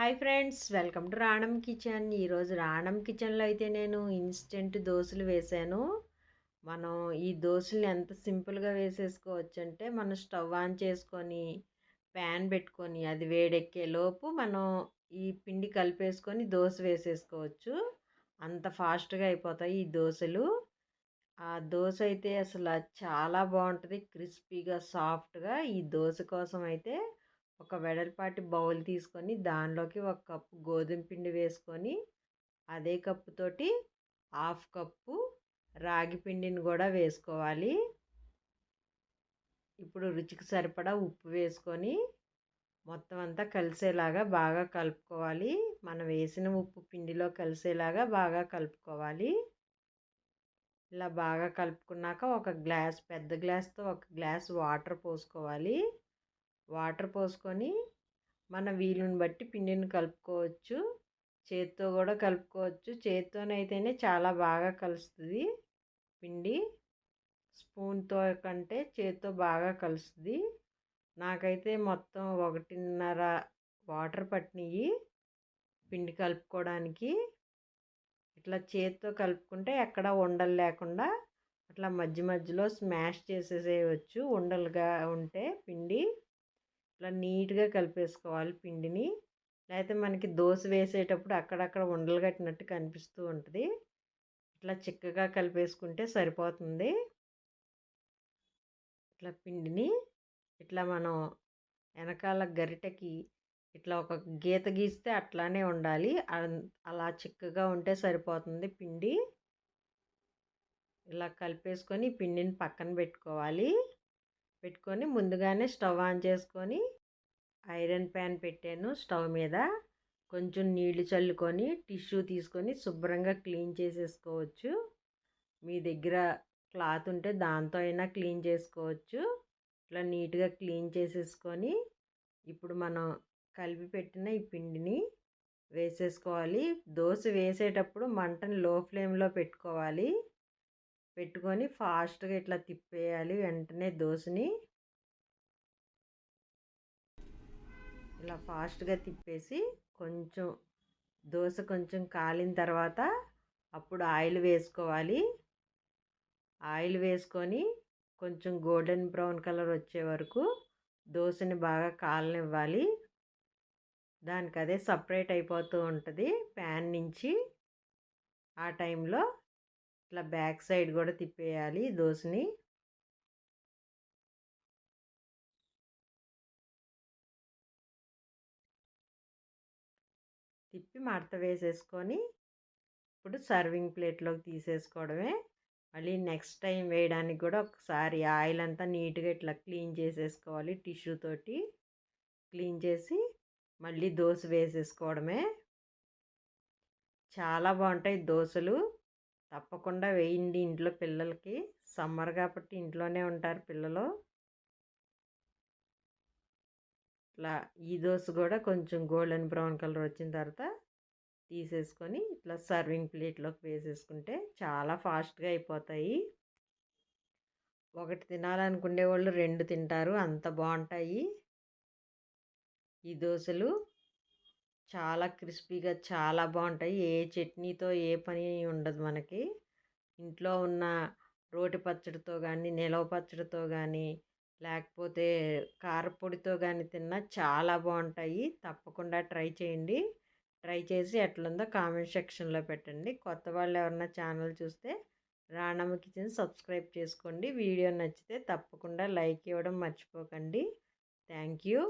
Hi friends welcome to Ranam kitchen. ఈరోజు రాణం కిచెన్లో అయితే నేను ఇన్స్టెంట్ దోశలు వేసాను మనం ఈ దోశలు ఎంత సింపుల్గా వేసేసుకోవచ్చు అంటే మనం స్టవ్ ఆన్ చేసుకొని ప్యాన్ పెట్టుకొని అది వేడెక్కేలోపు మనం ఈ పిండి కలిపేసుకొని దోశ వేసేసుకోవచ్చు. అంత ఫాస్ట్గా అయిపోతాయి ఈ దోశలు. ఆ దోశ అయితే అసలు చాలా బాగుంటుంది క్రిస్పీగా సాఫ్ట్గా ఈ దోశ కోసం అయితే ఒక వెడల్పాటి బౌల్ తీసుకొని దానిలోకి ఒక కప్పు గోధుమ పిండి వేసుకొని అదే కప్పుతోటి హాఫ్ కప్పు రాగి పిండిని కూడా వేసుకోవాలి. ఇప్పుడు రుచికి సరిపడా ఉప్పు వేసుకొని మొత్తం అంతా కలిసేలాగా బాగా కలుపుకోవాలి. మనం వేసిన ఉప్పు పిండిలో కలిసేలాగా బాగా కలుపుకోవాలి. ఇలా బాగా కలుపుకున్నాక ఒక గ్లాస్ పెద్ద గ్లాస్తో ఒక గ్లాస్ వాటర్ పోసుకోవాలి. వాటర్ పోసుకొని మన వీలుని బట్టి పిండిని కలుపుకోవచ్చు. చేత్తో కూడా కలుపుకోవచ్చు. చేత్తోనైతేనే చాలా బాగా కలుస్తుంది పిండి. స్పూన్తో కంటే చేత్తో బాగా కలుస్తుంది. నాకైతే మొత్తం ఒకటిన్నర వాటర్ పట్టినవి పిండి కలుపుకోవడానికి. ఇట్లా చేత్తో కలుపుకుంటే ఎక్కడ ఉండలు లేకుండా అట్లా మధ్య మధ్యలో స్మాష్ చేసేసేయవచ్చు ఉండలుగా ఉంటే పిండి. ఇట్లా నీట్గా కలిపేసుకోవాలి పిండిని. లేకపోతే మనకి దోశ వేసేటప్పుడు అక్కడక్కడ ఉండలు కట్టినట్టు కనిపిస్తూ ఉంటుంది. ఇట్లా చిక్కగా కలిపేసుకుంటే సరిపోతుంది. ఇట్లా పిండిని ఇట్లా మనం వెనకాల గరిటకి ఇట్లా ఒక గీత గీస్తే అట్లానే ఉండాలి. అలా చిక్కగా ఉంటే సరిపోతుంది పిండి. ఇలా కలిపేసుకొని పిండిని పక్కన పెట్టుకోవాలి. పెట్టుకొని ముందుగానే స్టవ్ ఆన్ చేసుకొని ఐరన్ ప్యాన్ పెట్టాను స్టవ్ మీద. కొంచెం నీళ్ళు చల్లుకొని టిష్యూ తీసుకొని శుభ్రంగా క్లీన్ చేసేసుకోవచ్చు. మీ దగ్గర క్లాత్ ఉంటే దాంతో అయినా క్లీన్ చేసుకోవచ్చు. ఇట్లా నీట్గా క్లీన్ చేసేసుకొని ఇప్పుడు మనం కలిపి పెట్టిన ఈ పిండిని వేసేసుకోవాలి. దోశ వేసేటప్పుడు మంటను లో ఫ్లేమ్లో పెట్టుకోవాలి. పెట్టుకొని ఫాస్ట్గా ఇట్లా తిప్పేయాలి వెంటనే దోశని. ఇలా ఫాస్ట్గా తిప్పేసి కొంచెం దోశ కొంచెం కాలిన తర్వాత అప్పుడు ఆయిల్ వేసుకోవాలి. ఆయిల్ వేసుకొని కొంచెం గోల్డెన్ బ్రౌన్ కలర్ వచ్చే వరకు దోశని బాగా కాలనివ్వాలి. దానికి అదే సపరేట్ అయిపోతూ ఉంటుంది. ప్యాన్ నుంచి ఆ టైంలో ఇట్లా బ్యాక్ సైడ్ కూడా తిప్పేయాలి దోశని. తిప్పి మడత వేసేసుకొని ఇప్పుడు సర్వింగ్ ప్లేట్లోకి తీసేసుకోవడమే. మళ్ళీ నెక్స్ట్ టైం వేయడానికి కూడా ఒకసారి ఆయిల్ అంతా నీట్గా ఇట్లా క్లీన్ చేసేసుకోవాలి టిష్యూ తోటి. క్లీన్ చేసి మళ్ళీ దోశ వేసేసుకోవడమే. చాలా బాగుంటాయి దోశలు. తప్పకుండా వేయండి ఇంట్లో పిల్లలకి. సమ్మర్ కాబట్టి ఇంట్లోనే ఉంటారు పిల్లలు. ఇట్లా ఈ దోశ కూడా కొంచెం గోల్డెన్ బ్రౌన్ కలర్ వచ్చిన తర్వాత తీసేసుకొని ఇట్లా సర్వింగ్ ప్లేట్లోకి వేసేసుకుంటే చాలా ఫాస్ట్గా అయిపోతాయి. ఒకటి తినాలనుకునే వాళ్ళు రెండు తింటారు. అంత బాగుంటాయి. ఈ దోశలు చాలా క్రిస్పీగా చాలా బాగుంటాయి. ఏ చట్నీతో ఏ పని ఉండదు మనకి. ఇంట్లో ఉన్న రోటి పచ్చడితో కానీ నిలవ పచ్చడితో కానీ లేకపోతే కారపొడితో కానీ తిన్నా చాలా బాగుంటాయి. తప్పకుండా ట్రై చేయండి. ట్రై చేసి ఎట్లుందో కామెంట్ సెక్షన్లో పెట్టండి. కొత్త వాళ్ళు ఎవరన్నా ఛానల్ చూస్తే రాణమ్మ కిచెన్ సబ్స్క్రైబ్ చేసుకోండి. వీడియో నచ్చితే తప్పకుండా లైక్ ఇవ్వడం మర్చిపోకండి. Thank you